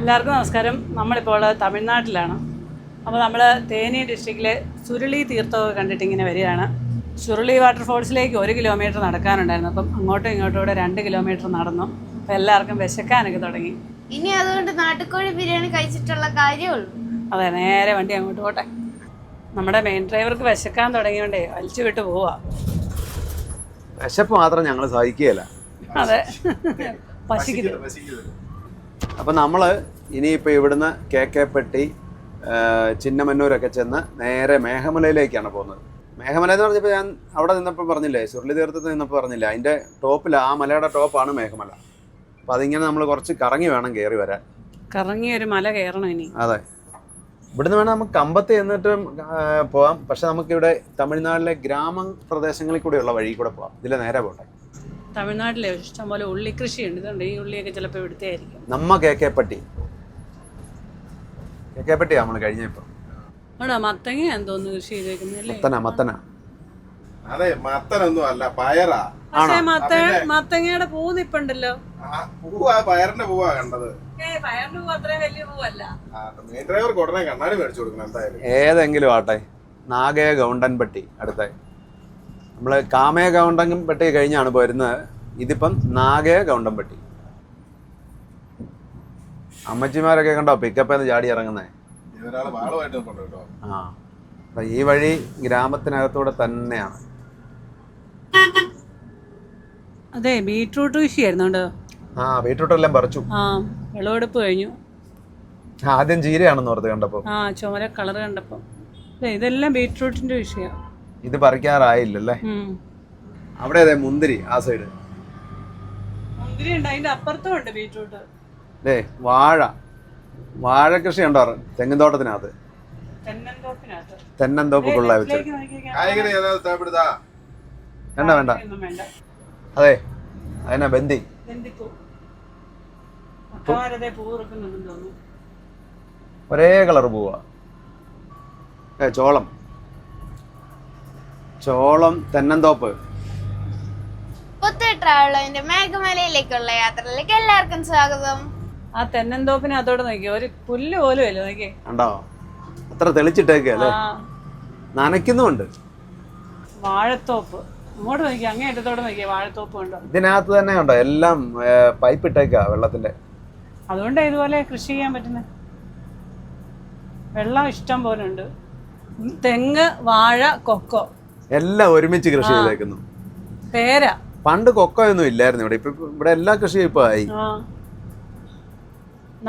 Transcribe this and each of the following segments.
എല്ലാവർക്കും നമസ്കാരം. നമ്മളിപ്പോൾ തമിഴ്നാട്ടിലാണ്. അപ്പോൾ നമ്മൾ തേനി ഡിസ്ട്രിക്റ്റിലെ സുരുളി തീർത്ഥമൊക്കെ കണ്ടിട്ട് ഇങ്ങനെ വരികയാണ്. സുരുളി വാട്ടർഫോൾസിലേക്ക് ഒരു കിലോമീറ്റർ നടക്കാനുണ്ടായിരുന്നു. അപ്പം അങ്ങോട്ടും ഇങ്ങോട്ടും കൂടെ രണ്ട് കിലോമീറ്റർ നടന്നു. അപ്പോൾ എല്ലാവർക്കും വിശക്കാനൊക്കെ തുടങ്ങി. ഇനി അതുകൊണ്ട് നാട്ടുകോഴി ബിരിയാണി കഴിച്ചിട്ടുള്ള കാര്യമുള്ളൂ അതെ നേരെ വണ്ടി അങ്ങോട്ട് പോട്ടെ. നമ്മുടെ മെയിൻ ഡ്രൈവർക്ക് വിശക്കാൻ തുടങ്ങിയോണ്ടേ വലിച്ചു വിട്ട് പോവാ. വിശപ്പ് മാത്രം ഞങ്ങൾ സഹിക്കുകയില്ല. അതെ. പശിക്കുന്നു അപ്പം നമ്മൾ ഇനിയിപ്പോൾ ഇവിടുന്ന് കെ കെ പെട്ടി ചിന്നമന്നൂരൊക്കെ ചെന്ന് നേരെ മേഘമലയിലേക്കാണ് പോകുന്നത്. മേഘമല എന്ന് പറഞ്ഞപ്പോൾ ഞാൻ അവിടെ നിന്നപ്പോൾ പറഞ്ഞില്ലേ ചുരുളി തീർത്ഥത്തിൽ നിന്നപ്പോൾ പറഞ്ഞില്ല അതിന്റെ ടോപ്പിൽ ആ മലയുടെ ടോപ്പാണ് മേഘമല. അപ്പോൾ അതിങ്ങനെ നമ്മൾ കുറച്ച് കറങ്ങി വേണം കയറി വരാൻ. കറങ്ങി ഒരു മല കയറണം ഇനി. അതെ. ഇവിടുന്ന് വേണം നമുക്ക് കമ്പത്ത് ചെന്നിട്ട് ആ, പോവാം. പക്ഷെ നമുക്കിവിടെ തമിഴ്നാട്ടിലെ ഗ്രാമ പ്രദേശങ്ങളിൽ കൂടെയുള്ള വഴി കൂടെ പോവാം. ഇതിലെ നേരെ പോട്ടെ. തമിഴ്നാട്ടിലെ ഇഷ്ടംപോലെ ഉള്ളി കൃഷിയുണ്ട്. ഇതുണ്ട്. ഈ ഉള്ളിയൊക്കെ ചിലപ്പോൾ ഇവിടുത്തെ ആയിരിക്കും നമ്മ കെ കെ പട്ടി. കെ കെ പട്ടിയാ നമ്മൾ കഴിഞ്ഞ ഇപ്പം. അവിടെ മത്തങ്ങ എന്തോന്ന് കൃഷി ചെയ്തേക്കുന്നല്ലേ മത്തന മത്തന. അതെ മത്തനൊന്നും അല്ല പയറാ. പക്ഷേ മത്ത മത്തങ്ങയുടെ പൂ നിപ്പുണ്ടല്ലോ ആ, പൂവാ പയറിന്റെ പൂവാ കണ്ടത്. ഏ പയറിന്റെ പൂ അത്രയും വലിയ പൂവല്ല. മെയിൻ ഡ്രൈവർ ഉടനെ കണ്ണാടി മേടിച്ചു കൊടുക്കണം എന്തായാലും. ഏതെങ്കിലും ആട്ടെ. നാഗേ ഗൗണ്ടൻ പട്ടി അടുത്ത നമ്മൾ കാമയ ഗൗണ്ടൻ പട്ടി കഴിഞ്ഞാണ് വരുന്നത് ഇതിപ്പം നാഗയ ഗൗണ്ടൻ പട്ടി. അമ്മച്ചിമാരൊക്കെ കണ്ടോ പിക്കപ്പ് എന്ന് ചാടി ഇറങ്ങുന്നേ? ഇതൊരാൾ വാളുമായിട്ട് നിൽപ്പുണ്ട് കേട്ടോ. ആ. അപ്പൊ ഈ വഴി ഗ്രാമത്തിനകത്തൂടെ തന്നെയാണ്. അതെ ബീട്രൂട്ട് കൃഷിയായിരുന്നു കേട്ടോ. ആ ബീട്രൂട്ട് എല്ലാം പറിച്ചു. ആ വിളവെടുപ്പ് കഴിഞ്ഞു. ആദ്യം ചീരയാണെന്ന് ഓർത്ത് കണ്ടപ്പോൾ ആ ചുമര കളർ കണ്ടപ്പോൾ ഇതെല്ലാം ബീട്രൂട്ടിന്റെ കൃഷിയാണ് ഇത് പറിക്കാറായില്ലല്ലേ? അവിടെ അതെ മുന്തിരി ആ സൈഡ് മുന്തിരി ഉണ്ട് അതിന്റെ അപ്പുറത്തും ഉണ്ട് വാഴ. വാഴ കൃഷി ഉണ്ടോ? തെങ്ങിൻ തോട്ടത്തിനകത്ത് തെന്നന്തോപ്പ് വെച്ച്. തേപ്പെടുത്താ വേണ്ട വേണ്ട. അതെ അതിനാ ബന്ദി ഒരേ കളർ പോവാ. ഏ ചോളം. ചോളം തെന്നന്തോപ്പ്. പുത്തേ ട്രാവലറിന്റെ മേഘമലയിലേക്കുള്ള യാത്രയിലേക്ക് എല്ലാവർക്കും സ്വാഗതം. ആ തെന്നന്തോപ്പിനെ അതോടെ നോക്കിയോ ഒരു പുല്ല് പോലും അല്ലേ നോക്കിയേ കണ്ടോ? അത്ര തെളിച്ചിട്ടേക്കല്ലേ ആ. നനയ്ക്കുന്നുമുണ്ട്. വാഴത്തോപ്പ്. ഇങ്ങോട്ട് നോക്കി അങ്ങേ അറ്റത്തോടെ നോക്കിയേ വാഴത്തോപ്പ് ഉണ്ടോ ഇതിനകത്ത് തന്നെ ഉണ്ടോ എല്ലാം പൈപ്പ് ഇട്ടേക്കാ വെള്ളത്തിന്റെ. അതുകൊണ്ടാണ് ഇതുപോലെ കൃഷി ചെയ്യാൻ പറ്റുന്നത് വെള്ളം ഇഷ്ടം പോലെ ഉണ്ട്. തെങ്ങ് വാഴ കൊക്കോ. എല്ലാം ഒരുമിച്ച് കൃഷി ചെയ്തേക്കുന്നു. പേര. പണ്ട് കൊക്കയൊന്നും ഇല്ലായിരുന്നു ഇവിടെ. ഇപ്പൊ ഇവിടെ എല്ലാ കൃഷിയും ഇപ്പൊ ആയി.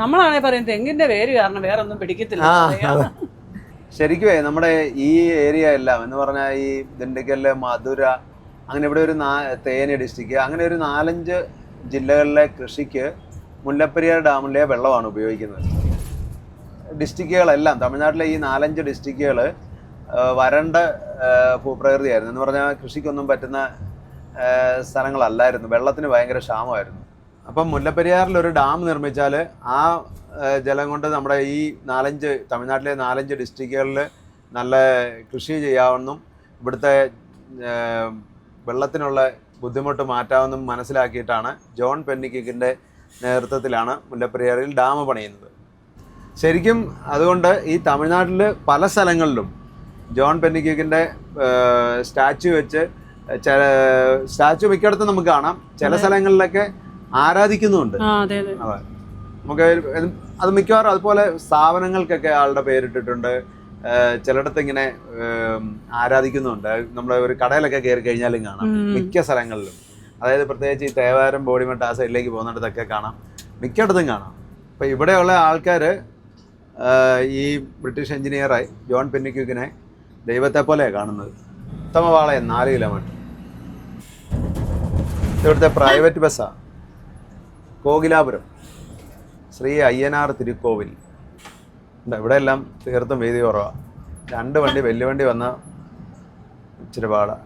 നമ്മളാണെങ്കിൽ നമ്മളാണെ പറയും തെങ്ങിന്റെ പേര് കാരണം വേറെ ഒന്നും പിടിക്കത്തില്ല ശരിക്കും. ശരിക്കുമേ നമ്മുടെ ഈ ഏരിയ എല്ലാം എന്ന് പറഞ്ഞാൽ ഈ ദിണ്ടിക്കൽ മധുര അങ്ങനെ ഇവിടെ ഒരു നാ തേനി ഡിസ്ട്രിക്ട് അങ്ങനെ ഒരു നാലഞ്ച് ജില്ലകളിലെ കൃഷിക്ക് മുല്ലപ്പെരിയാർ ഡാമിലെ വെള്ളമാണ് ഉപയോഗിക്കുന്നത്. ഡിസ്ട്രിക്റ്റുകളെല്ലാം തമിഴ്നാട്ടിലെ ഈ നാലഞ്ച് ഡിസ്ട്രിക്റ്റുകൾ വരണ്ട ഭൂപ്രകൃതിയായിരുന്നു എന്ന് പറഞ്ഞാൽ കൃഷിക്കൊന്നും പറ്റുന്ന സ്ഥലങ്ങളല്ലായിരുന്നു. വെള്ളത്തിന് ഭയങ്കര ക്ഷാമമായിരുന്നു. അപ്പം മുല്ലപ്പെരിയാറിൽ ഒരു ഡാം നിർമ്മിച്ചാൽ ആ, ജലം കൊണ്ട് നമ്മുടെ ഈ നാലഞ്ച് തമിഴ്നാട്ടിലെ നാലഞ്ച് ഡിസ്ട്രിക്റ്റുകളിൽ നല്ല കൃഷി ചെയ്യാമെന്നും ഇവിടുത്തെ വെള്ളത്തിനുള്ള ബുദ്ധിമുട്ട് മാറ്റാമെന്നും മനസ്സിലാക്കിയിട്ടാണ് ജോൺ പെന്നിക്കിക്കിന്റെ നേതൃത്വത്തിലാണ് മുല്ലപ്പെരിയാറിൽ ഡാം പണിയുന്നത്. ശരിക്കും അതുകൊണ്ട് ഈ തമിഴ്നാട്ടിൽ പല സ്ഥലങ്ങളിലും ജോൺ പെന്നിക്യൂക്കിന്റെ സ്റ്റാച്ചു വെച്ച് ചില സ്റ്റാച്ചു മിക്കയിടത്തും നമുക്ക് കാണാം. ചില സ്ഥലങ്ങളിലൊക്കെ ആരാധിക്കുന്നുണ്ട് നമുക്ക് അത് മിക്കവാറും അതുപോലെ സ്ഥാപനങ്ങൾക്കൊക്കെ ആളുടെ പേരിട്ടിട്ടുണ്ട്. ചിലയിടത്ത് ഇങ്ങനെ ആരാധിക്കുന്നുണ്ട്. നമ്മൾ ഒരു കടയിലൊക്കെ കയറി കഴിഞ്ഞാലും കാണാം. മിക്ക സ്ഥലങ്ങളിലും. അതായത് പ്രത്യേകിച്ച് ഈ തേവാരം ബോഡിമെട്ട് ആ സൈഡിലേക്ക് പോകുന്നിടത്തൊക്കെ കാണാം. മിക്കയിടത്തും കാണാം. അപ്പം ഇവിടെയുള്ള ആൾക്കാർ ഈ ബ്രിട്ടീഷ് എഞ്ചിനീയറായി ജോൺ പെന്നിക്യൂക്കിനെ ദൈവത്തെ പോലെ കാണുന്നത്. ഉത്തമവാളയ നാല് കിലോമീറ്റർ ഇവിടുത്തെ പ്രൈവറ്റ് ബസ്സാ കോകിലാപുരം. ശ്രീ അയ്യനാർ തിരുക്കോവിൽ. ഇവിടെ എല്ലാം തീർത്തും വീതി കുറവാണ് രണ്ട് വണ്ടി വലിയ വണ്ടി വന്ന ഇച്ചിരി പാടാ.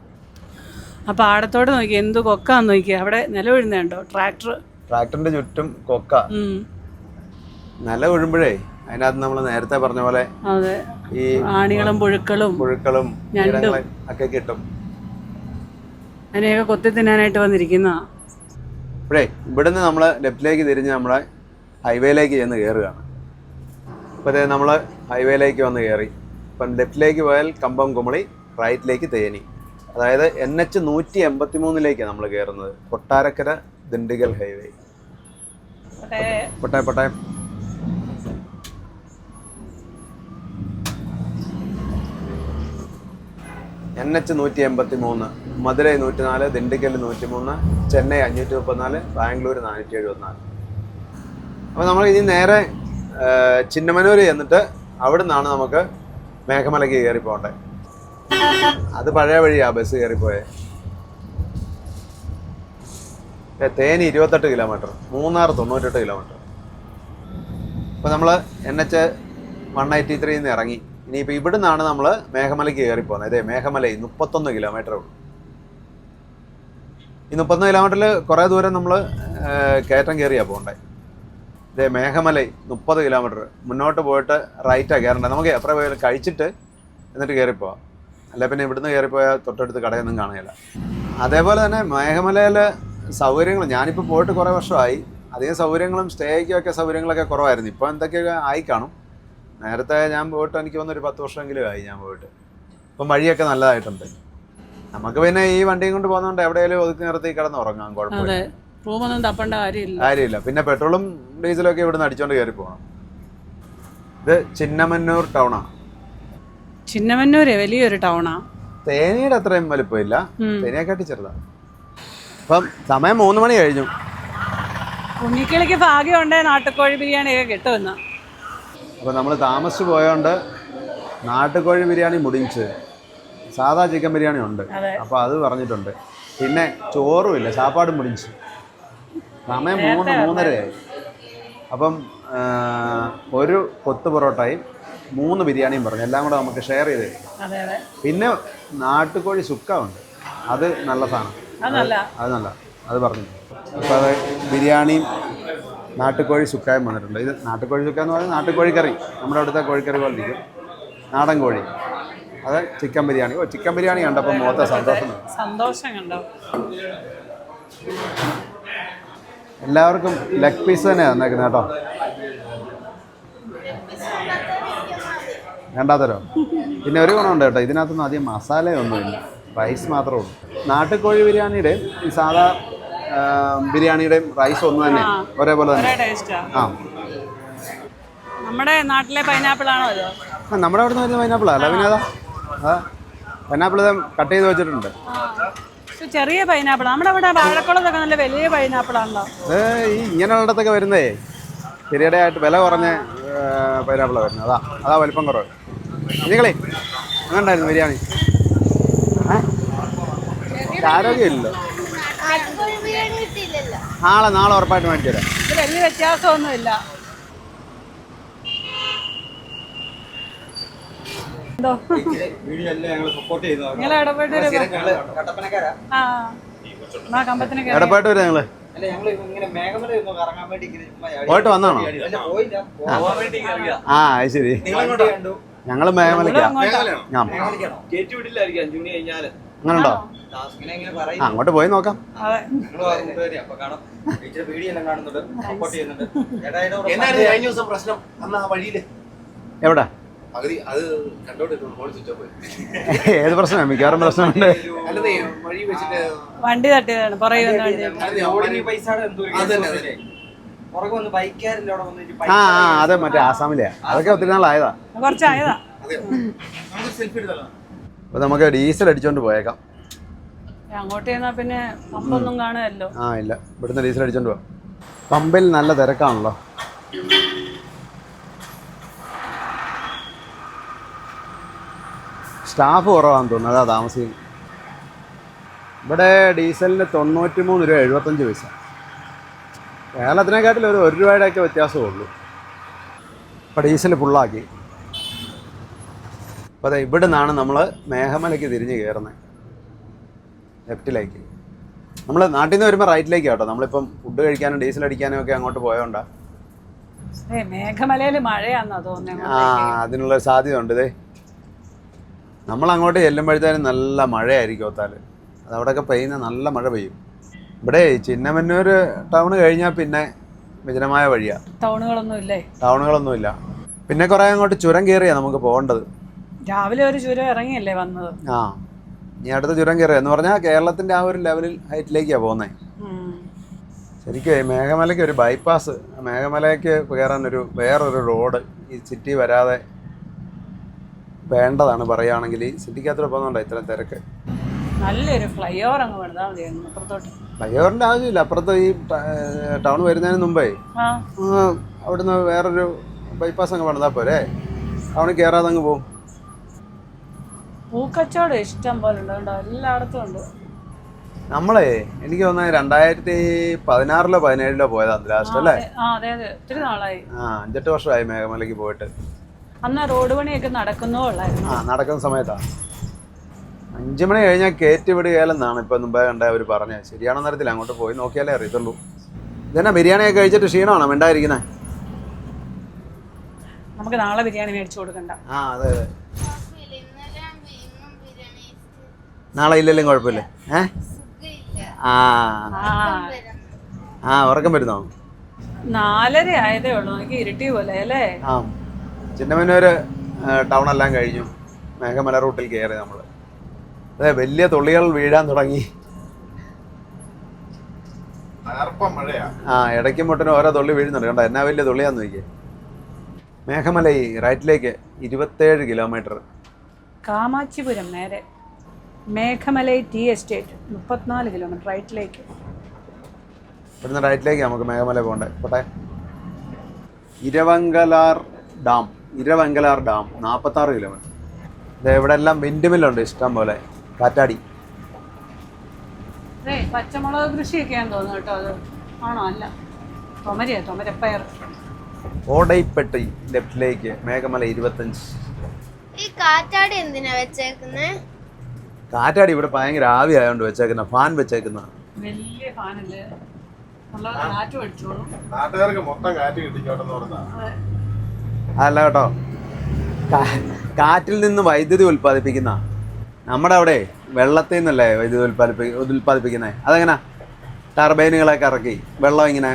ആ പാടത്തോട് നോക്കി. എന്ത് കൊക്കാന്ന് നോക്കി. അവിടെ നിലവിഴുന്നുണ്ടോ ട്രാക്ടർ? ട്രാക്ടറിന്റെ ചുറ്റും കൊക്ക. നില ഉഴുമ്പോഴേ അതിനകത്ത് നമ്മൾ നേരത്തെ പറഞ്ഞ പോലെ ഈ ആണികളും പുഴുക്കളും പുഴുക്കളും ഒക്കെ കിട്ടും. അതിനെയൊക്കെ കൊത്തി തിന്നാനായിട്ട് വന്നിരിക്കുന്ന? ഇപ്പോഴേ ഇവിടുന്ന് നമ്മൾ ലെഫ്റ്റിലേക്ക് തിരിഞ്ഞ് നമ്മളെ ഹൈവേയിലേക്ക് ചെന്ന് കയറുകയാണ് അപ്പോൾ നമ്മൾ ഹൈവേയിലേക്ക് വന്ന് കയറി ഇപ്പം ലെഫ്റ്റിലേക്ക് പോയാൽ കമ്പം കുമളി റൈറ്റിലേക്ക് തേനി. അതായത് എൻ എച്ച് നൂറ്റി എൺപത്തി മൂന്നിലേക്കാണ് നമ്മൾ കയറുന്നത് കൊട്ടാരക്കര ദിണ്ടിഗൽ ഹൈവേ. പൊട്ടായ പൊട്ടായ എൻ എച്ച് നൂറ്റി എൺപത്തി മൂന്ന് മധുരൈ നൂറ്റിനാല് ദിണ്ടിക്കൽ നൂറ്റി മൂന്ന് ചെന്നൈ അഞ്ഞൂറ്റി മുപ്പത്തിനാല് ബാംഗ്ലൂർ നാനൂറ്റി എഴുപത്തിനാല് അപ്പോൾ നമ്മൾ ഇനി നേരെ ചിന്നമനൂർ ചെന്നിട്ട് അവിടെ നിന്നാണ് നമുക്ക് മേഘമലയ്ക്ക് കയറി പോകേണ്ടത് അത് പഴയ വഴിയാ ബസ് കയറിപ്പോയെ. തേനി ഇരുപത്തെട്ട് കിലോമീറ്റർ മൂന്നാർ തൊണ്ണൂറ്റെട്ട് കിലോമീറ്റർ. അപ്പോൾ നമ്മൾ എൻ എച്ച് വൺ എയ്റ്റി ത്രീന്ന് ഇറങ്ങി. ഇനിയിപ്പോൾ ഇവിടെ നിന്നാണ് നമ്മൾ മേഘമലയ്ക്ക് കയറി പോകുന്നത് അതെ മേഘമല മുപ്പത്തൊന്ന് കിലോമീറ്റർ ഉള്ളൂ. ഈ മുപ്പത്തൊന്ന് കിലോമീറ്ററിൽ കുറേ ദൂരം നമ്മൾ കയറ്റം കയറിയാണ് പോകണ്ടേ. ഇതേ മേഘമല മുപ്പത് കിലോമീറ്റർ മുന്നോട്ട് പോയിട്ട് റൈറ്റാണ് കയറേണ്ടത് നമുക്ക് എത്ര പോയാലും കഴിച്ചിട്ട് എന്നിട്ട് കയറിപ്പോവാം അല്ല പിന്നെ ഇവിടുന്ന് കയറിപ്പോയാൽ തൊട്ടടുത്ത് കടയൊന്നും കാണുകയില്ല. അതേപോലെ തന്നെ മേഘമലയിൽ സൗകര്യങ്ങൾ ഞാനിപ്പോൾ പോയിട്ട് കുറേ വർഷമായി. അധികം സൗകര്യങ്ങളും സ്റ്റേയ്ക്കും സൗകര്യങ്ങളൊക്കെ കുറവായിരുന്നു. ഇപ്പോൾ എന്തൊക്കെയൊക്കെ ആയി കാണും? നേരത്തെ ഞാൻ പോയിട്ട് എനിക്ക് വന്നൊരു ഒരു പത്ത് വർഷമെങ്കിലും ആയി ഞാൻ പോയിട്ട്. ഇപ്പം വഴിയൊക്കെ നല്ലതായിട്ടുണ്ട്. നമുക്ക് പിന്നെ ഈ വണ്ടിയും കൊണ്ട് പോകുന്നതുകൊണ്ട് എവിടെയെങ്കിലും ഒതുക്കി നിർത്തി കിടന്ന് ഉറങ്ങാം കുഴപ്പമില്ല. റൂമൊന്നും തപ്പേണ്ട കാര്യമില്ല. കാര്യമില്ല. പിന്നെ പെട്രോളും ഡീസലും ഒക്കെ ഇവിടുന്ന് അടിച്ചോണ്ട് കയറി പോകണം ഇത് ചിന്നമന്നൂർ ടൗണാ. ചിന്നമന്നൂര്? വലിയൊരു ടൗണാ. തേനിയുടെ അത്രയും വലിപ്പമില്ല. തേനിയെക്കാട്ടി ചെറുതാണ്. അപ്പം സമയം മൂന്ന് മണി കഴിഞ്ഞു. കുഞ്ഞിക്കിളിക്ക് ഭാഗ്യമുണ്ടേ നാട്ടുകോഴി ബിരിയാണിയൊക്കെ കിട്ടുമെന്ന്. അപ്പോൾ നമ്മൾ താമസിച്ച് പോയതുകൊണ്ട് നാട്ടുകോഴി ബിരിയാണി മുടിഞ്ച്. സാധാ ചിക്കൻ ബിരിയാണി ഉണ്ട്. അപ്പോൾ അത് പറഞ്ഞിട്ടുണ്ട്. പിന്നെ ചോറും ഇല്ല സാപ്പാട് മുടിഞ്ച്. സമയം മൂന്ന് മൂന്നരയായി. അപ്പം ഒരു കൊത്തു പൊറോട്ടയും മൂന്ന് ബിരിയാണിയും പറഞ്ഞു. എല്ലാം കൂടെ നമുക്ക് ഷെയർ ചെയ്ത് പിന്നെ നാട്ടുകോഴി സുക്ക ഉണ്ട്. അത് നല്ല സാധനം. അത് നല്ല. അത് പറഞ്ഞു അപ്പോൾ അത് ബിരിയാണിയും നാട്ടുകോഴി സുക്കായം വന്നിട്ടുണ്ട്. ഇത് നാട്ടുകോഴി സുക്ക എന്ന് പറയുന്നത് നാട്ടുകോഴി കറി. നമ്മുടെ അവിടുത്തെ കോഴിക്കറി പോലെ ഇരിക്കും. നാടൻ കോഴി. അത് ചിക്കൻ ബിരിയാണി. ഓ ചിക്കൻ ബിരിയാണി കണ്ടപ്പോൾ മുഖത്തെ സന്തോഷം സന്തോഷം കണ്ടോ? എല്ലാവർക്കും ലെഗ് പീസ് തന്നെയാണ് തന്നേക്കുന്നത് കേട്ടോ? രണ്ടാത്തരോ? പിന്നെ ഒരു ഗുണമുണ്ട് കേട്ടോ. ഇതിനകത്തൊന്നും അധികം മസാലയൊന്നുമില്ല. റൈസ് മാത്രമേ ഉള്ളൂ. നാട്ടുകോഴി ബിരിയാണിയുടെ ഈ സാധാ ബിരിയാണിയുടെയും റൈസ് ഒന്ന് തന്നെ. ഒരേപോലെ തന്നെ. ആ. നമ്മുടെ നാട്ടിലെ പൈനാപ്പിൾ ആണോ ആ, നമ്മുടെ അവിടെ നിന്ന് വരുന്ന പൈനാപ്പിളാ അല്ല പിന്നെ അതാ. പൈനാപ്പിൾ കട്ട് ചെയ്ത് വെച്ചിട്ടുണ്ട്. ചെറിയ പൈനാപ്പിൾ നമ്മുടെ അവിടെ വാഴക്കുളത്തൊക്കെ നല്ല വലിയ പൈനാപ്പിളാണല്ലോ ഈ ഇങ്ങനെയുള്ളടത്തൊക്കെ വരുന്നേ ചെറിയടയായിട്ട് വില കുറഞ്ഞ പൈനാപ്പിളാണ് വരുന്നത്. അതാ അതാ വലിപ്പം കുറവ്. നിങ്ങളേ അങ്ങനെ ഉണ്ടായിരുന്നു ബിരിയാണി ആരോഗ്യമില്ലല്ലോ. നാളെ നാളെ ഉറപ്പായിട്ട് മേടിച്ചു തരാം. വലിയ വ്യത്യാസമൊന്നുമില്ല. വരും ഞങ്ങൾ പോയിട്ട് വന്നാണോ. ആ. അത് ശരി. ഞങ്ങൾ അങ്ങോട്ടാ. അങ്ങനെ ഉണ്ടോ അങ്ങോട്ട് പോയി നോക്കാം. എവിടെ? ഏത് പ്രശ്നം മിക്കവാറും പ്രശ്നമുണ്ട്. വണ്ടി തട്ടിയതാണ്. ആ അതെ മറ്റേ ആസാമിലെയാ. അതൊക്കെ ഒത്തിരി നാളായതാ. കുറച്ചായതാ. സെൽഫി എടുത്തല്ലോ അപ്പോൾ നമുക്ക് ഡീസൽ അടിച്ചോണ്ട് പോയേക്കാം. അങ്ങോട്ട് പിന്നെ പമ്പൊന്നും കാണുമല്ലോ ആ ഇല്ല. ഇവിടുന്ന് ഡീസൽ അടിച്ചോണ്ട് പോവാം. പമ്പിൽ നല്ല തിരക്കാണല്ലോ. സ്റ്റാഫ് കുറവാണെന്ന് തോന്നുന്നു. അതാ താമസിക്കുന്നത് ഇവിടെ ഡീസലിന് തൊണ്ണൂറ്റി മൂന്ന് രൂപ എഴുപത്തഞ്ച് പൈസ. കേരളത്തിനെക്കാട്ടിൽ ഒരു ഒരു രൂപയുടെയൊക്കെ വ്യത്യാസമേ ഉള്ളൂ. ഇപ്പോൾ ഡീസൽ ഫുള്ളാക്കി അപ്പോൾ അതെ ഇവിടെ നിന്നാണ് നമ്മൾ മേഘമലയ്ക്ക് തിരിഞ്ഞ് കയറുന്നത് ലെഫ്റ്റിലേക്ക് നമ്മൾ നാട്ടിൽ നിന്ന് വരുമ്പോൾ റൈറ്റിലേക്ക് കേട്ടോ. നമ്മളിപ്പം ഫുഡ് കഴിക്കാനും ഡീസൽ അടിക്കാനും ഒക്കെ അങ്ങോട്ട് പോയോണ്ടാ. മേഘമലയിൽ തോന്നുന്നത് ആ അതിനുള്ള സാധ്യത ഉണ്ട് ഇതേ നമ്മൾ അങ്ങോട്ട് ചെല്ലുമ്പോഴത്തേനും നല്ല മഴയായിരിക്കും ഒത്താൽ. അത് അവിടെയൊക്കെ പെയ്യുന്ന നല്ല മഴ പെയ്യും. ഇവിടെ ചിന്നമന്നൂർ ടൗൺ കഴിഞ്ഞാൽ പിന്നെ വിജനമായ വഴിയാണ് ടൗണുകളൊന്നും ഇല്ലേ ടൗണുകളൊന്നുമില്ല പിന്നെ കുറേ അങ്ങോട്ട് ചുരം കയറിയാണ് നമുക്ക് പോകേണ്ടത്. രാവിലെ ഒരു ചുരം ഇറങ്ങിയല്ലേ വന്നത്? ആ ഇനി അടുത്ത ചുരം കയറുക. എന്ന് പറഞ്ഞാൽ കേരളത്തിന്റെ ആ ഒരു ലെവലിൽ ഹൈറ്റിലേക്കാണ് പോകുന്നത്. ശരിക്കും മേഘമലയ്ക്ക് ഒരു ബൈപ്പാസ് മേഘമലയ്ക്ക് കയറാൻ ഒരു വേറൊരു റോഡ് ഈ സിറ്റി വരാതെ വേണ്ടതാണ് പറയുകയാണെങ്കിൽ ഈ സിറ്റിക്കകത്തോടെ പോകുന്നുണ്ടോ ഇത്രയും തിരക്ക്. നല്ലൊരു ഫ്ലൈഓവർ അങ്ങ് പണിതാൽ മതി അപ്പുറത്തോട്ട്. ഫ്ലൈഓവറിന്റെ ആവശ്യമില്ല. അപ്പുറത്ത് ഈ ടൗൺ വരുന്നതിന് മുമ്പേ അവിടുന്ന് വേറൊരു ബൈപ്പാസ് അങ്ങ് പണിതാൽ പോരെ. ടൗണിൽ കയറാതെ അങ്ങ് പോകും പൂക്കച്ചവടം ഇഷ്ടം പോലെ ഉണ്ട് എല്ലായിടത്തും ഉണ്ട്. നമ്മളെ എനിക്ക് തോന്നുന്നത് രണ്ടായിരത്തി പതിനാറിലോ പതിനേഴിലോ പോയതാണ് ലാസ്റ്റ് അല്ലേ? ആ അതെ അതെ ഒത്തിരി നാളായി. ആ അഞ്ചെട്ട് വർഷമായി മേഘമലയ്ക്ക് പോയിട്ട്. അന്ന് റോഡ് പണിയൊക്കെ നടക്കുന്നോ ഉള്ളായിരുന്നു. ആ നടക്കുന്ന സമയത്താണ് അഞ്ചു മണി കഴിഞ്ഞാൽ കയറ്റി വിടുകയില്ലെന്നാണ് ഇപ്പം മുമ്പേ കണ്ട അവർ പറഞ്ഞത്. ശരിയാണെന്ന് അറിയത്തില്ല അങ്ങോട്ട് പോയി നോക്കിയാലേ അറിയത്തുള്ളൂ. ഇതന്നെ ബിരിയാണിയൊക്കെ കഴിച്ചിട്ട് ക്ഷീണമാണോ? മിണ്ടായിരിക്കുന്നത് നമുക്ക് നാളെ ബിരിയാണി മേടിച്ചു കൊടുക്കണ്ട. ആ അതെ അതെ കുഴപ്പമില്ല. ഇന്നലെ ഞാൻ ഇന്നും ബിരിയാണി കഴിച്ചിട്ട് നാളെ ഇല്ലെങ്കിലും കുഴപ്പമില്ല. ഏ? ആ. ആ. ഉറക്കം വരുന്നോ? നാലര ആയതേ ഉള്ളൂ. എനിക്ക് ഇരുട്ടി പോലെ അല്ലേ? ആ. ചിന്നമന്നൂര് ടൗൺ എല്ലാം കഴിഞ്ഞു. മേഘമല റൂട്ടിൽ കയറി നമ്മൾ അതെ വലിയ തുള്ളികൾ വീഴാൻ തുടങ്ങി. ആ ഇടയ്ക്കും മുട്ടിനും ഓരോ തുള്ളി വീഴുന്നുണ്ട്. കണ്ടോ എന്നാ വലിയ തുള്ളിയാന്ന് നോക്കിയേ. മേഘമല ഈ റൈറ്റിലേക്ക് ഇരുപത്തേഴ് കിലോമീറ്റർ കാമാച്ചിപുരം നേരെ. മേഘമലൈ ടീ എസ്റ്റേറ്റ് മുപ്പത്തിനാല് കിലോമീറ്റർ റൈറ്റിലേക്ക്. ഇവിടുന്ന് റൈറ്റിലേക്ക് നമുക്ക് മേഘമല പോകണ്ടേ. പോട്ടെ. ഇരവങ്കലാർ ഡാം ഇരവങ്കലാർ ഡാം നാൽപ്പത്താറ് കിലോമീറ്റർ. ഇത് ഇവിടെ എല്ലാം വിൻഡ് മില്ലുണ്ട് ഇഷ്ടം പോലെ. കാറ്റാടി. പച്ചമുളക് കൃഷിയൊക്കെയാന്ന് തോന്നുന്നു കേട്ടോ അത്. ആണോ? അല്ല. തൊമരയാ തൊമരപ്പയർ. ഓടൈപ്പെട്ടി ലെഫ്റ്റിലേക്ക് മേഘമല ഇരുപത്തഞ്ച്. ഈ കാറ്റാടി എന്തിനാ വെച്ചേക്കുന്നേ? കാറ്റാടി ഇവിടെ ഭയങ്കര ആവി ആയതുകൊണ്ട് വെച്ചേക്കുന്ന ഫാൻ വെച്ചേക്കുന്ന. വലിയ ഫാനല്ലേ? നാട്ടുകാർക്ക് മൊത്തം കാറ്റ് അതല്ല കേട്ടോ. കാറ്റിൽ നിന്ന് വൈദ്യുതി ഉൽപ്പാദിപ്പിക്കുന്ന നമ്മുടെ അവിടെ വെള്ളത്തിൽ നിന്നല്ലേ വൈദ്യുതി ഉൽപ്പാദിപ്പി ഉൽപ്പാദിപ്പിക്കുന്നത് അതെങ്ങനെ? ടർബൈനുകളൊക്കെ ഇറക്കി വെള്ളം ഇങ്ങനെ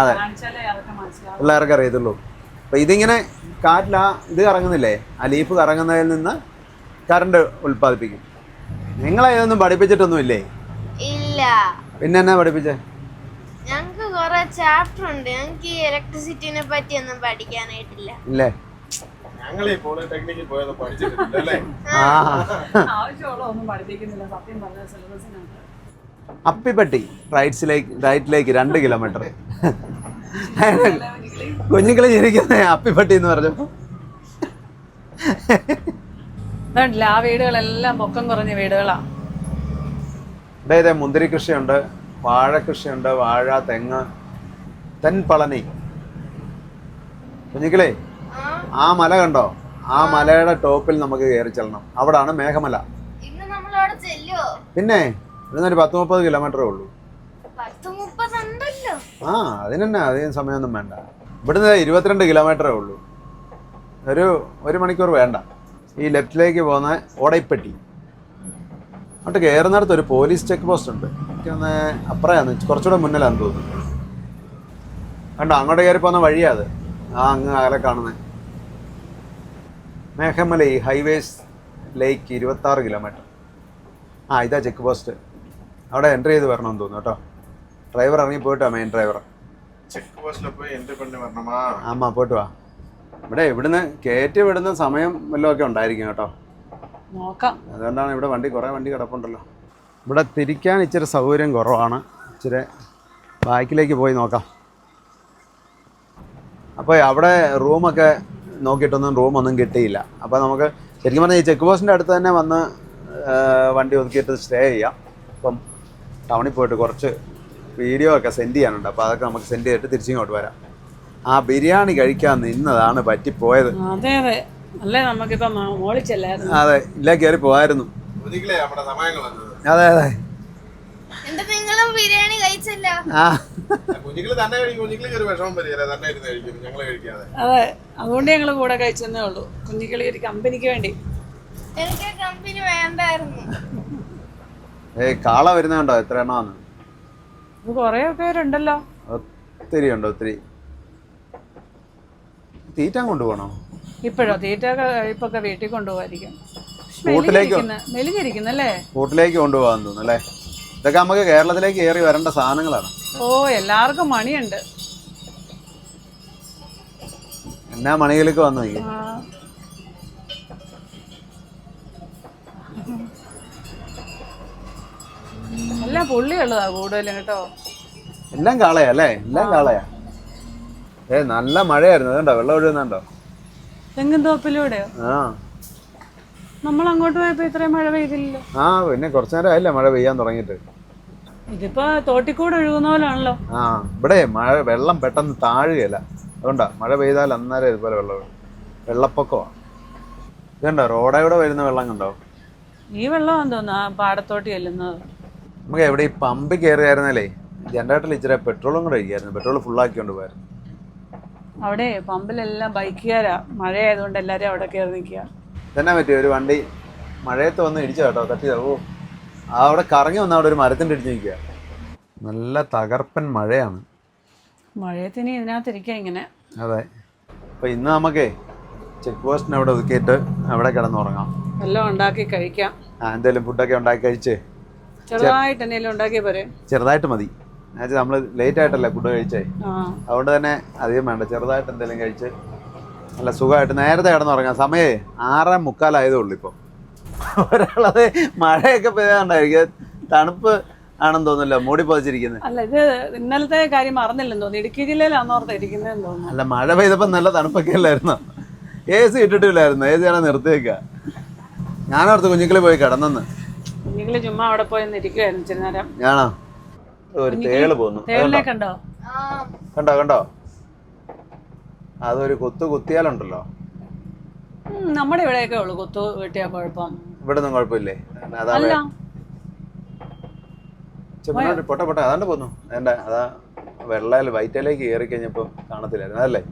അതെ. കാണിച്ചാലേ അതൊക്കെ മനസ്സിലാവും പിള്ളേർക്ക് അറിയത്തുള്ളൂ. അപ്പം ഇതിങ്ങനെ കാറ്റിൽ ആ ഇത് കറങ്ങുന്നില്ലേ? ആ ലീഫ് കറങ്ങുന്നതിൽ നിന്ന് കറണ്ട് ഉൽപ്പാദിപ്പിക്കും. നിങ്ങളെ ഇതൊന്നും പഠിപ്പിച്ചിട്ടൊന്നുമില്ലേ? ഇല്ല. പിന്നെ എന്നാ പഠിപ്പിച്ചേ? ഞങ്ങക്ക് കുറെ ചാപ്റ്റർ ഉണ്ട്. ഞങ്ങക്ക് ഈ ഇലക്ട്രിസിറ്റിനെ പറ്റി ഒന്നും പഠിക്കാനായിട്ടില്ല. ഇല്ലേ? ഞങ്ങൾ ഈ പോളിടെക്നിക്കിൽ പോയത് പഠിച്ചിട്ടില്ല അല്ലേ ആ. ആവശ്യമുള്ള ഒന്നും പഠിപ്പിക്കുന്നില്ല. സത്യം പറഞ്ഞ സിലബസിനകത്ത് അപ്പിപ്പട്ടി റൈറ്റ്സിലേക്ക് റൈറ്റിലേക്ക് രണ്ട് കിലോമീറ്റർ കുഞ്ഞുങ്ങളി ചിരിക്കുന്ന അപ്പിപ്പട്ടി എന്ന് പറഞ്ഞു. അതുകൊണ്ടില്ല ആ വീടുകളെല്ലാം പൊക്കം കുറഞ്ഞ വീടുകളാണ് ഇവിടെ ഇതേ മുന്തിരി കൃഷിയുണ്ട് വാഴ കൃഷിയുണ്ട് വാഴ തെങ്ങ് തെൻപളനി കുഞ്ഞിക്കിളേ ആ ആ മല കണ്ടോ? ആ മലയുടെ ടോപ്പിൽ നമുക്ക് കയറി ചെല്ലണം. അവിടാണ് മേഘമല. പിന്നെ ഇവിടുന്ന് ഒരു പത്ത് മുപ്പത് കിലോമീറ്ററേ ഉള്ളൂ. ആ അതിനെന്നെ അധികം സമയമൊന്നും വേണ്ട. ഇവിടുന്ന് ഇരുപത്തിരണ്ട് കിലോമീറ്ററേ ഉള്ളൂ. ഒരു ഒരു മണിക്കൂർ വേണ്ട. ഈ ലെഫ്റ്റിലേക്ക് പോകുന്ന ഓടൈപ്പെട്ടി. അങ്ങോട്ട് കയറുന്നിടത്ത് ഒരു പോലീസ് ചെക്ക് പോസ്റ്റ് ഉണ്ട്. എനിക്കൊന്ന് അപ്പുറയാണ് കുറച്ചുകൂടെ മുന്നിലാണെന്ന് തോന്നുന്നു. കണ്ടോ അങ്ങോട്ട് കയറി പോകുന്ന വഴിയാ അത്. ആ അങ്ങ് അകലെ കാണുന്നത് മേഘമല ഹൈവേസ് ലേക്ക് ഇരുപത്താറ് കിലോമീറ്റർ. ആ ഇതാ ചെക്ക് പോസ്റ്റ്. അവിടെ എൻട്രി ചെയ്ത് വരണമെന്ന് തോന്നുന്നു കേട്ടോ. ഡ്രൈവർ ഇറങ്ങി പോയിട്ടോ മെയിൻ ഡ്രൈവർ. ചെക്ക് പോസ്റ്റിൽ പോയി എൻട്രി പണി വരണമാ. ആമാ പോയിട്ട് വാ. ഇവിടെ ഇവിടുന്ന് കയറ്റി വിടുന്ന സമയം വല്ലതും ഉണ്ടായിരിക്കും കേട്ടോ. നോക്കാം. അതുകൊണ്ടാണ് ഇവിടെ വണ്ടി കുറേ വണ്ടി കിടപ്പുണ്ടല്ലോ. ഇവിടെ തിരിക്കാൻ ഇച്ചിരി സൗകര്യം കുറവാണ്. ഇച്ചിരി ബാക്കിലേക്ക് പോയി നോക്കാം. അപ്പോൾ അവിടെ റൂമൊക്കെ നോക്കിയിട്ടൊന്നും റൂമൊന്നും കിട്ടിയില്ല. അപ്പോൾ നമുക്ക് ശരിക്കും പറഞ്ഞാൽ ഈ ചെക്ക് പോസ്റ്റിന്റെ അടുത്ത് തന്നെ വന്ന് വണ്ടി ഒതുക്കിയിട്ട് സ്റ്റേ ചെയ്യാം. അപ്പം ടൗണിൽ പോയിട്ട് കുറച്ച് വീഡിയോ ഒക്കെ സെൻഡ് ചെയ്യാനുണ്ട്. അപ്പോൾ അതൊക്കെ നമുക്ക് സെൻഡ് ചെയ്തിട്ട് തിരിച്ചിങ്ങോട്ട് വരാം. ആ ബിരിയാണി കഴിക്കാൻ നിന്നതാണ് പറ്റിപ്പോയത്. അതെ അതെ. അല്ലേ നമുക്കിപ്പം മോളിൽ ചെല്ലായിരുന്നു അതെ ഇല്ല കയറി പോവായിരുന്നു. അതെ അതെ. എന്നിട്ട് ബിരിയാണി കഴിച്ചല്ലോ? ആ. കുഞ്ഞിക്കിളി തന്നെ കഴിക്കും. കുഞ്ഞിക്കിളിക്ക് ഒരു വിഷമം തന്നെ ഇരുന്ന് കഴിക്കും. കഴിക്കാതെ. അതെ അതുകൊണ്ട് ഞങ്ങൾ കൂടെ കഴിച്ചെന്നേ ഉള്ളൂ. കുഞ്ഞിക്കിളി ഒരു കമ്പനിക്ക് വേണ്ടി. എനിക്ക് കമ്പനി വേണ്ടായിരുന്നു. ഏയ് കാള വരുന്നുണ്ടോ എത്ര എണ്ണമാണ്? കൊറേ പേരുണ്ടല്ലോ അത് ഒത്തിരി ഉണ്ട് ഒത്തിരി. തീറ്റാൻ കൊണ്ടുപോകണോ? ഇപ്പോഴോ? തീറ്റ ഇപ്പൊക്കെ വീട്ടിൽ കൊണ്ടുപോകാതിരിക്കും? മെലിഞ്ഞിരിക്കുന്നല്ലേ? കൂട്ടിലേക്ക് കൊണ്ടുപോകാൻ തോന്നുന്നു അല്ലേ? ഇതൊക്കെ നമുക്ക് കേരളത്തിലേക്ക് കയറി വരേണ്ട സാധനങ്ങളാണ്. ഓ എല്ലാവർക്കും മണിയുണ്ട്. എന്നാ മണികൾക്ക് വന്നു. എല്ലാം പുള്ളിയുള്ളതാ കൂടുതലും കേട്ടോ. എല്ലാം കാളയാ അല്ലേ? എല്ലാം കാളയാ. ഏ നല്ല മഴയായിരുന്നു. അതുകൊണ്ടോ വെള്ളം ഒഴുകുന്നുണ്ടോ തെങ്ങും തോപ്പിലൂടെയോ ആ. നമ്മൾ അങ്ങോട്ട് പോയപ്പോ ഇത്രയും മഴ പെയ്തില്ലല്ലോ. ആ പിന്നെ കുറച്ചു നേരം ആയില്ല മഴ പെയ്യാൻ തുടങ്ങിയിട്ട്. ഇതിപ്പോ തോട്ടിക്കൂടെ ഒഴുകുന്ന പോലാണല്ലോ. ആ ഇവിടെ മഴ വെള്ളം പെട്ടെന്ന് താഴുകയല്ല. അതുകൊണ്ടാ മഴ പെയ്താൽ അന്നേരം ഇതുപോലെ വെള്ളം വീഴും. വെള്ളപ്പൊക്കമാണ് ഇതുണ്ടോ? റോഡായൂടെ വരുന്ന വെള്ളം കണ്ടോ? ഈ വെള്ളമാണെന്ന് തോന്നുന്നു. ആ പാടത്തോട്ട് ചെല്ലുന്നത് നമുക്ക് എവിടെ ഈ പമ്പ് കയറിയായിരുന്നാലേ ജനറേറ്ററിൽ ഇച്ചിരി പെട്രോളും കൂടെ ഒഴിക്കായിരുന്നു. പെട്രോൾ ഫുള്ളാക്കിക്കൊണ്ട് പോയായിരുന്നു. അവിടെ പമ്പിലെല്ലാം ബൈക്കുകാരാ. മഴയായതുകൊണ്ട് എല്ലാരും അവിടെ കയറി നിൽക്കുക. തന്നെ പറ്റി ഒരു വണ്ടി മഴയത്ത് വന്ന് ഇടിച്ചു കേട്ടോ തട്ടിയതാ ഓ അവിടെ കറങ്ങി വന്ന അവിടെ ഒരു മരത്തിന്റെ ഇടിച്ച് നിൽക്കുക. നല്ല തകർപ്പൻ മഴയാണ്. മഴയത്തിന് ഇതിനകത്തിരിക്കുക ഇങ്ങനെ. അതെ. അപ്പൊ ഇന്ന് നമുക്കേ ചെക്ക് പോസ്റ്റിന് അവിടെ ഒതുക്കിയിട്ട് അവിടെ കിടന്നുറങ്ങാം. എല്ലാം ഉണ്ടാക്കി കഴിക്കാം. ആ എന്തെങ്കിലും ഫുഡൊക്കെ ഉണ്ടാക്കി കഴിച്ച് ചെറുതായിട്ട് എന്തെങ്കിലും ഉണ്ടാക്കിയ പോരെ? ചെറുതായിട്ട് മതി. എന്നുവെച്ചാൽ നമ്മൾ ലേറ്റ് ആയിട്ടല്ലേ ഫുഡ് കഴിച്ചേ? അതുകൊണ്ട് തന്നെ അധികം വേണ്ട. ചെറുതായിട്ട് എന്തെങ്കിലും കഴിച്ച് നല്ല സുഖമായിട്ട് നേരത്തെ കിടന്നുറങ്ങാം സമയേ ആറര മുക്കാലായതേ ഉള്ളൂ ഇപ്പോൾ ഒരാളത് മഴയൊക്കെ പെയ്യാണ്ടായിരിക്കും തണുപ്പ് ആണെന്ന് തോന്നുന്നില്ല. മൂടി പതിച്ചിരിക്കുന്നത്. അല്ല ഇത് ഇന്നലത്തെ കാര്യം മറന്നില്ലെന്ന് തോന്നുന്നു. ഇടുക്കി ജില്ലയിലാണെന്ന് തോന്നുന്നു. അല്ല മഴ പെയ്തപ്പോൾ നല്ല തണുപ്പൊക്കെ അല്ലായിരുന്നു? എ സി ഇട്ടിട്ടില്ലായിരുന്നു. എ സി ആണ് നിർത്തിയേക്കുക ഞാനോർത്ത് കുഞ്ഞുങ്ങളിൽ പോയി കിടന്നെന്ന്. കുഞ്ഞുങ്ങൾ ചുമ്മാ അവിടെ പോയി ഇരിക്കുകയായിരുന്നു ചെറുനേരം ഞാനോ? ഒരു തേൾ പോന്നു. കണ്ടോ? കണ്ടോ? കണ്ടോ അതൊരു കൊത്തു കുത്തിയാലുണ്ടല്ലോ. നമ്മുടെ ഇവിടെയൊക്കെ ഉള്ളു കൊത്തു വെട്ടിയാ കുഴപ്പം. ഇവിടെ ഒന്നും കുഴപ്പമില്ലേ അല്ല. പൊട്ട പൊട്ട അതാണ്ട് പോന്നു. എന്റെ അതാ വെള്ളയിൽ വൈറ്റയിലേക്ക് കയറി കഴിഞ്ഞപ്പോ കാണത്തില്ലായിരുന്നു. അതല്ലേ?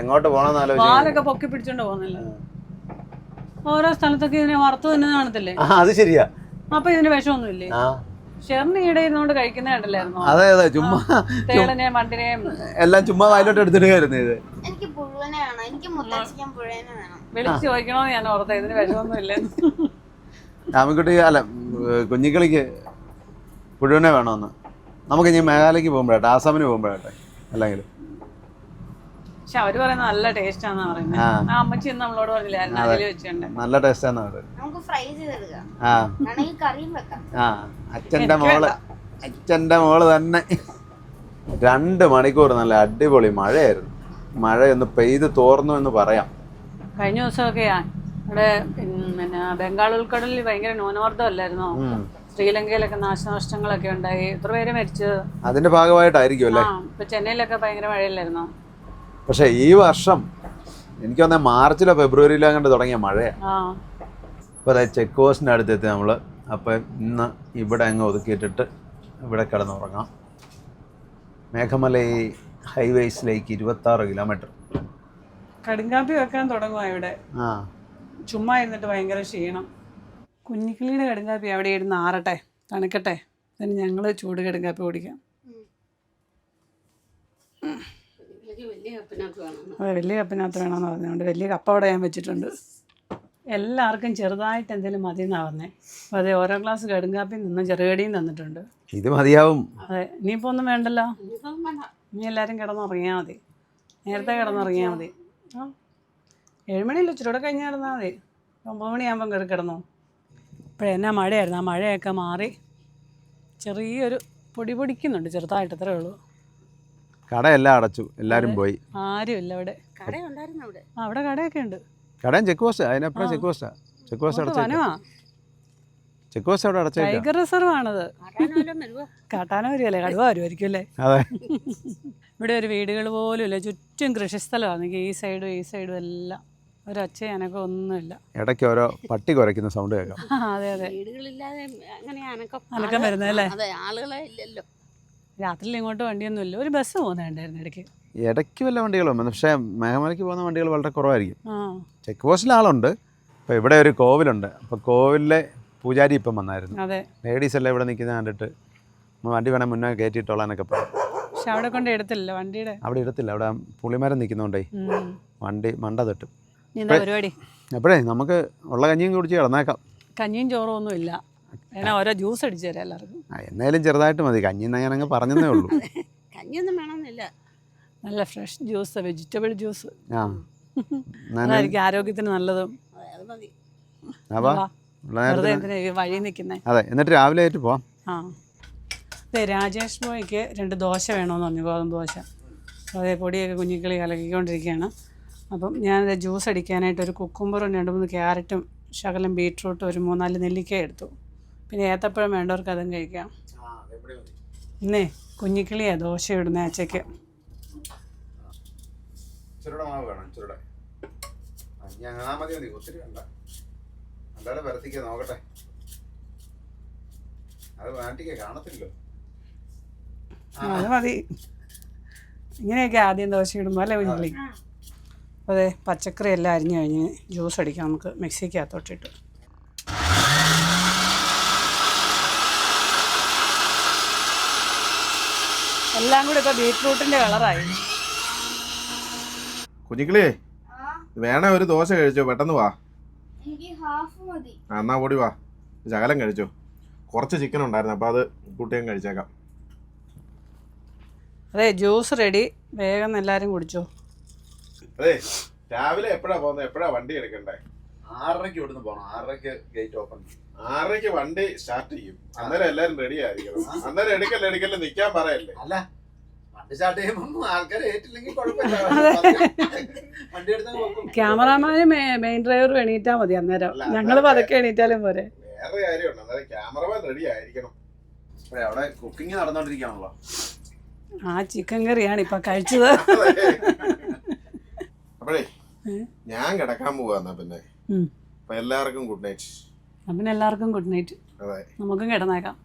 എങ്ങോട്ട് പോണെന്നാലോ ആലോചിച്ചു പൊക്കി പിടിച്ചോണ്ട് പോകുന്നില്ല ഓരോ സ്ഥലത്തൊക്കെ ഇതിനെ വറുത്തു തന്നെ കാണത്തില്ലേ? അത് ശരിയാ. അപ്പൊ ഇതിന് വിഷമൊന്നുമില്ലേ? അതെ അതെ ചുമ്മാ എല്ലാം ചുമ്മാ വായിലോട്ട് എടുത്തിടുകയായിരുന്നു ഇത്. എനിക്ക് വിളിച്ച് ചോദിക്കണോന്ന് ഞാൻ ഓർത്ത ഇതിന് വിഷമൊന്നുമില്ല. രാമൻകുട്ടി അല്ല കുഞ്ഞിക്കളിക്ക് പുഴുവനെ പുഴുവിനെ വേണമെന്ന് നമുക്ക് ഇനി മേഘാലയ്ക്ക് പോകുമ്പോഴാട്ടെ ആസാമിന് പോകുമ്പോഴാട്ടെ അല്ലെങ്കിൽ പക്ഷെ അവർ പറയുന്നത് നല്ല ടേസ്റ്റ് ആണെന്ന് പറയുന്നത് ആ. അമ്മച്ചി ഇന്ന് നമ്മളോട് പറഞ്ഞില്ലായിരുന്നു അതിൽ വെച്ചിട്ടുണ്ട് നല്ല ടേസ്റ്റാന്ന് പറയുന്നത് നമുക്ക് ഫ്രൈ ചെയ്തെടുക്കാം ആ. വേണമെങ്കിൽ കറിയും വെക്കാം. ആ അച്ഛന്റെ മോൾ അച്ഛന്റെ മോൾ തന്നെ. രണ്ട് മണിക്കൂർ നല്ല അടിപൊളി മഴയായിരുന്നു. മഴയൊന്ന് പെയ്ത് തോർന്നു എന്ന് പറയാം. കഴിഞ്ഞ ദിവസമൊക്കെയാ ഇവിടെ പിന്നെ ബംഗാൾ ഉൾക്കടലിൽ ഭയങ്കര ന്യൂനമർദ്ദം അല്ലായിരുന്നോ. ശ്രീലങ്കയിലൊക്കെ നാശനഷ്ടങ്ങളൊക്കെ ഉണ്ടായി. എത്ര പേര് മരിച്ചത്? അതിന്റെ ഭാഗമായിട്ടായിരിക്കും അല്ലേ? ഇപ്പൊ ചെന്നൈയിലൊക്കെ ഭയങ്കര മഴയില്ലായിരുന്നോ? പക്ഷെ ഈ വർഷം എനിക്ക് വന്ന മാർച്ചിലോ ഫെബ്രുവരിയിലോ അങ്ങോട്ട് തുടങ്ങിയ മഴയാണ് അപ്പോൾ അതായത് ചെക്ക് പോസ്റ്റിന്റെ അടുത്തെത്തി നമ്മൾ അപ്പോൾ ഇന്ന് ഇവിടെ അങ്ങ് ഒതുക്കിയിട്ടിട്ട് ഇവിടെ കിടന്നുറങ്ങാം. മേഘമലൈ ഹൈവേസിലേക്ക് ഇരുപത്താറ് കിലോമീറ്റർ. കടുങ്കാപ്പി വെക്കാൻ തുടങ്ങുക ഇവിടെ. ആ. ചുമ്മാ ഇരുന്നിട്ട് ഭയങ്കര ക്ഷീണം. കുഞ്ഞിക്കിളിയുടെ കടുങ്കാപ്പി അവിടെ ഇരുന്ന് ആറട്ടെ തണുക്കട്ടെ. then ഞങ്ങൾ ചൂട് കടുങ്കാപ്പി കുടിക്കാം അതെ വലിയ കപ്പിനകത്ത് വേണമെന്ന് പറഞ്ഞുകൊണ്ട് വലിയ കപ്പ അവിടെ ഞാൻ വെച്ചിട്ടുണ്ട്. എല്ലാവർക്കും ചെറുതായിട്ട് എന്തെങ്കിലും മതി എന്നാ പറഞ്ഞേ. അപ്പോൾ അതെ ഓരോ ഗ്ലാസ് കടുങ്കാപ്പിയും നിന്നും ചെറുകടിയും തന്നിട്ടുണ്ട്. ഇത് മതിയാവും. അതെ ഇനിയിപ്പോൾ ഒന്നും വേണ്ടല്ലോ? ഇനി എല്ലാവരും കിടന്നുറങ്ങിയാൽ മതി. നേരത്തെ കിടന്നുറങ്ങിയാൽ മതി. ആ ഏഴുമണിയല്ല ഇച്ചിരൂടെ കഴിഞ്ഞ് കിടന്നാൽ മതി. ഒമ്പത് മണിയാകുമ്പം കയറി കിടന്നു. ഇപ്പോഴേ എന്നാ മഴയായിരുന്നു? ആ മഴയൊക്കെ മാറി ചെറിയൊരു പൊടി പൊടിക്കുന്നുണ്ട് ചെറുതായിട്ട് അത്രേ ഉള്ളൂ. കടയെല്ലാം അടച്ചു എല്ലാരും പോയി. ആരുമില്ല അവിടെ. കടയുണ്ടായിരുന്നു അവിടെ. ആ അവിടെ കടയൊക്കെ ഉണ്ട് കടയും ചെക്ക് പോസ്റ്റ് അതിനപ്പുറം. ചെക്ക് പോസ്റ്റാ. ചെക്ക് പോസ്റ്റ് മൊത്തം അടച്ചേക്കാം. വനമാ ചെക്ക് പോസ്റ്റ് അവിടെ അടച്ചേക്കാം. ടൈഗർ റിസർവ് ആണത് കാട്ടാന വരുമല്ലേ കടുവ വരുമായിരിക്കും അല്ലേ അതെ. ഇവിടെ ഒരു വീടുകൾ പോലും ഇല്ല ചുറ്റും കൃഷിസ്ഥലമാണ്. ഈ സൈഡും ഈ സൈഡും എല്ലാം. ഒരൊച്ച എനക്ക് ഒന്നുമില്ല. ഇടയ്ക്ക് ഓരോ പട്ടി കുരയ്ക്കുന്ന സൗണ്ട് കേൾക്കാം. ആ, അതെ അതെ. വീടുകളില്ലാതെ അങ്ങനെ അനക്കം. അനക്കം വരുന്നതല്ലേ? അതെ ആളുകളെ ഇല്ലല്ലോ. രാത്രിയിൽ ഇങ്ങോട്ട് വണ്ടിയൊന്നുമില്ല. ഒരു ബസ് പോകുന്നുണ്ടായിരുന്നു ഇടയ്ക്ക്. ഇടയ്ക്ക് വല്ല വണ്ടികളും പക്ഷേ മേഘമലയ്ക്ക് പോകുന്ന വണ്ടികൾ വളരെ കുറവായിരിക്കും. ചെക്ക് പോസ്റ്റിൽ ആളുണ്ട്. അപ്പോൾ ഇവിടെ ഒരു കോവിലുണ്ട്. അപ്പോൾ കോവിലിലെ പൂജാരി ഇപ്പം വന്നായിരുന്നു. ലേഡീസ് എല്ലാം ഇവിടെ നിൽക്കുന്നത് കണ്ടിട്ട് "അമ്മ വണ്ടി വേണം മുന്നേ കയറ്റിയിട്ടോളാനൊക്കെ പറഞ്ഞു. പക്ഷെ അവിടെ കൊണ്ട് എടുത്തില്ല വണ്ടിയുടെ. അവിടെ എടുത്തില്ല അവിടെ പുളിമരം നിൽക്കുന്നോണ്ടേ വണ്ടി മണ്ട തട്ടും. പരിപാടി? എപ്പോഴേ? നമുക്ക് ഉള്ള കഞ്ഞിയും കുടിച്ച് കിടന്നേക്കാം. കഞ്ഞിയും ചോറും ഒന്നും ഇല്ല വേണേ ഓരോ ജ്യൂസ് അടിച്ചു തരാം എല്ലാവർക്കും. ആ, എന്നാലും ചെറുതായിട്ട് മതി. കഞ്ഞി ഞാൻ അങ്ങ് പറഞ്ഞതേ ഉള്ളൂ. കഞ്ഞിയൊന്നും വേണമെന്നില്ല. നല്ല ഫ്രഷ് ജ്യൂസ് വെജിറ്റബിൾ ജ്യൂസ്. ആ. അതായിരിക്കും ആരോഗ്യത്തിന് നല്ലതും. വെറുതെ എന്തിനാ ഈ വഴി നിൽക്കുന്നേ അതെ എന്നിട്ട് രാവിലെ ആയിട്ട് പോവാം. ആ. അതെ രാജേഷ് ബോയ്ക്ക് രണ്ട് ദോശ വേണമെന്ന് പറഞ്ഞു ഗോതമ്പ് ദോശ. അതേ പൊടിയൊക്കെ കുഞ്ഞിക്കിളി കലക്കിക്കൊണ്ടിരിക്കുകയാണ്. അപ്പം ഞാൻ ജ്യൂസ് അടിക്കാനായിട്ട് ഒരു കുക്കുംബറും രണ്ട് മൂന്ന് ക്യാരറ്റും ശകലം ബീട്രൂട്ടും ഒരു മൂന്നാൽ നെല്ലിക്ക എടുത്തു. പിന്നെ ഏത്തപ്പഴം വേണ്ടവർക്ക് അതും കഴിക്കാം. ഇന്നേ കുഞ്ഞിക്കിളിയാ ദോശ ഇടുന്ന അച്ചയ്ക്ക്. ചെറുടെ മാവ് വേണം ചെറുടെ. ഞാൻ മതി മതി. ഒത്തിരി വേണ്ട. അല്ലാതെ വരത്തിക്ക നോക്കട്ടെ. അത് ആന്റിക്ക് കാണത്തില്ലോ അത് മതി. ഇങ്ങനെയൊക്കെ ആദ്യം ദോശ ഇടുമ്പോൾ അല്ലേ കുഞ്ഞിക്കിളി? അതെ പച്ചക്കറി എല്ലാം അരിഞ്ഞു കഴിഞ്ഞ് ജ്യൂസ് അടിക്കാം നമുക്ക് മിക്സിക്കകത്തോട്ടിട്ട്. എല്ലാം കൂടി ഇപ്പൊ ബീറ്റ്റൂട്ടിന്റെ കളറായി. കുഞ്ഞിക്കിളിയേ വേണേ ഒരു ദോശ കഴിച്ചോ പെട്ടെന്ന് വാ. എനിക്ക് ഹാഫ് മതി. ആ, എന്നാ ഓടി വാ. ശകലം കഴിച്ചോ. കുറച്ച് ചിക്കൻ ഉണ്ടായിരുന്നു അപ്പൊ അത് കുട്ടിയും കഴിച്ചേക്കാം. അതെ ജ്യൂസ് റെഡി വേഗം എല്ലാരും കുടിച്ചോ. അതെ രാവിലെ എപ്പോഴാ പോകുന്നത് എപ്പോഴാ വണ്ടി എടുക്കണ്ടേ? ആറരയ്ക്ക് ഇവിടുന്ന് പോകണം ആറരയ്ക്ക് ഗേറ്റ് ഓപ്പൺ ആറരയ്ക്ക് വണ്ടി സ്റ്റാർട്ട് ചെയ്യും. അന്നേരം എല്ലാരും റെഡി ആയിരിക്കണം അന്നേരം എടുക്കല്ലേ എടുക്കല്ലേ നിക്കാൻ പറയല്ലേ. അല്ല വണ്ടി സ്റ്റാർട്ട് ചെയ്യുമ്പോൾ ആൾക്കാർ ഏറ്റില്ലെങ്കിൽ കുഴപ്പമില്ല. വണ്ടി എടുത്താൽ ക്യാമറാമാനും മെയിൻ ഡ്രൈവർ എണീറ്റാ മതി അന്നേരം. ഞങ്ങൾ പതുക്കെ എണീറ്റാലും പോരെ. വേറെ കാര്യമുണ്ട്. അന്നേരം ക്യാമറമാൻ റെഡി ആയിരിക്കണം. അവിടെ കുക്കിംഗ് നടന്നുകൊണ്ടിരിക്കുകയാണല്ലോ ആ ചിക്കൻ കറിയാണ് ഇപ്പൊ കഴിച്ചത്. അപ്പോഴേ? ഞാൻ കിടക്കാൻ പോവാ എന്നാ പിന്നെ. അപ്പൊ എല്ലാവർക്കും ഗുഡ് നൈറ്റ്. അപ്പം എല്ലാവർക്കും ഗുഡ് നൈറ്റ്. നമുക്കും കിടന്നേക്കാം.